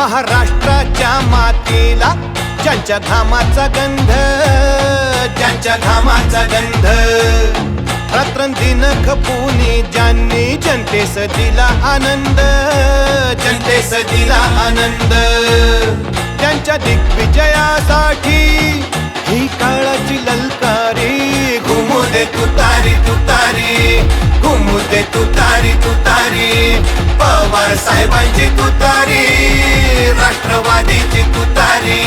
महाराष्ट्राच्या मातीला ज्यांच्या घामाचा गंध ज्यांच्या घामाचा गंध. रात्रंदिन खपूनी ज्यांनी जनतेस दिला आनंद जनतेस दिला आनंद. त्यांच्या दिग्विजयासाठी ही काळाची ललकारी. घुमू दे तुतारी तुतारी. घुमू दे तुतारी तुतारी. पवार साहेबांची तुतारी राष्ट्रवादीची तुतारी.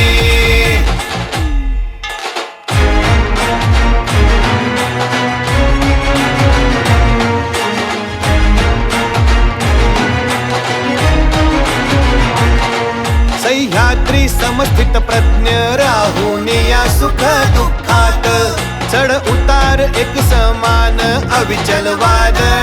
सह्याद्री समस्थित प्रज्ञ राहून या सुख दुःखात चढ उतार एक समान अविचल वादळ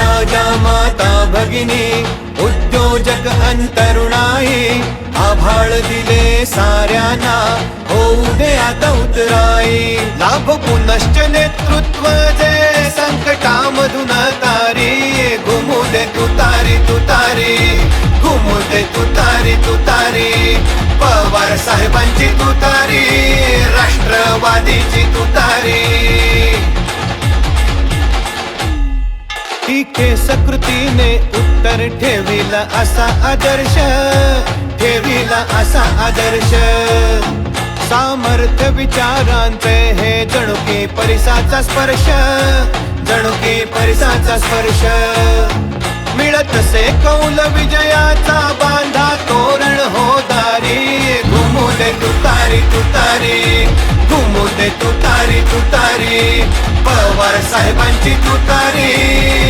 राजा माता भगिनी उद्योजक अंतरुणाई आभाळ दिले साऱ्यांना होऊ दे आता उतराई. लाभ पुनश्च नेतृत्व जे संकटामधून तारी. घुमू दे तुतारी तुतारी. घुमू दे तुतारी तुतारी. पवार साहेबांची तुतारी राष्ट्रवादीची तुतारी. टीके सकृतीने उत्तर ठेविला असा आदर्श ठेविला असा आदर्श. सामर्थ्य विचारांचे हे जणुकी परिसाचा स्पर्श जणुकी परिसाचा स्पर्श. मिळत से कौल विजयाचा बांधा तोरण हो दारी. घुमू दे तुतारी तुतारी. घुमू दे तुतारी तुतारी. पवार साहेबांची तुतारी.